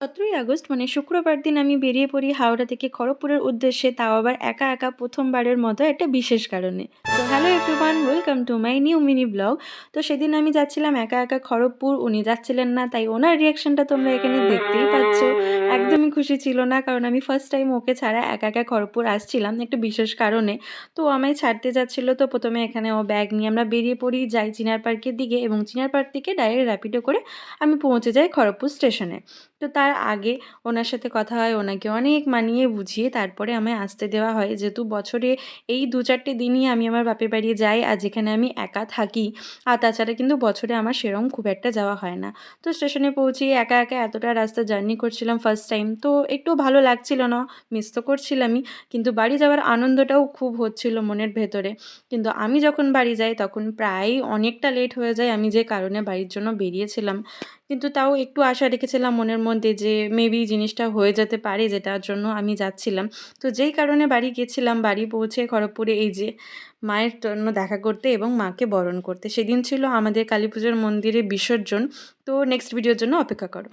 সতেরোই আগস্ট মানে শুক্রবার দিন আমি বেরিয়ে পড়ি হাওড়া থেকে খড়গপুরের উদ্দেশ্যে, তাও আবার একা একা প্রথমবারের মতো একটা বিশেষ কারণে। তো hello everyone welcome to my new mini vlog তো সেদিন আমি যাচ্ছিলাম একা একা খড়গপুর, উনি যাচ্ছিলেন না, তাই ওনার রিয়াকশনটা তোমরা এখানে দেখতেই পাচ্ছ। একদমই খুশি ছিল না, কারণ আমি ফার্স্ট টাইম ওকে ছাড়া একা একা খড়গপুর আসছিলাম একটা বিশেষ কারণে। তো আমায় ছাড়তে যাচ্ছিল, তো প্রথমে এখানে ও ব্যাগ নিয়ে আমরা বেরিয়ে পড়ি, যাই চিনার পার্কের দিকে এবং চিনার পার্ক থেকে ডাইরেক্ট র্যাপিডো করে আমি পৌঁছে যাই খড়গপুর স্টেশনে তো তার আগে ওনার সাথে কথা হয়, ওনাকে অনেক মানিয়ে বুঝিয়ে তারপরে আমায় আসতে দেওয়া হয়। যেহেতু বছরে এই দু চারটে দিনই আমি আমার বাপের বাড়ি যাই আর যেখানে আমি একা থাকি, আর তাছাড়া কিন্তু বছরে আমার সেরম খুব একটা যাওয়া হয় না। তো স্টেশনে পৌঁছে একা একা এতটা রাস্তা জার্নি করছিলাম ফার্স্ট টাইম তো একটু ভালো লাগছিল না মিস তো করছিলামই, কিন্তু বাড়ি যাওয়ার আনন্দটাও খুব হচ্ছিল মনের ভেতরে। কিন্তু আমি যখন বাড়ি যাই তখন প্রায় অনেকটা লেট হয়ে যায়, আমি যে কারণে বাড়ির জন্য বেরিয়েছিলাম। কিন্তু তাও একটু আশা রেখেছিলাম মনের মধ্যে যে মেবি জিনিসটা হয়ে যেতে পারে যেটার জন্য আমি যাচ্ছিলাম। তো যেই কারণে বাড়ি গেছিলাম বাড়ি পৌঁছে খড়গপুরে এই যে মায়ের জন্য দেখা করতে এবং মাকে বরণ করতে। সেদিন ছিল আমাদের কালী পুজোর মন্দিরে বিসর্জন। তো নেক্সট ভিডিওর জন্য অপেক্ষা করো।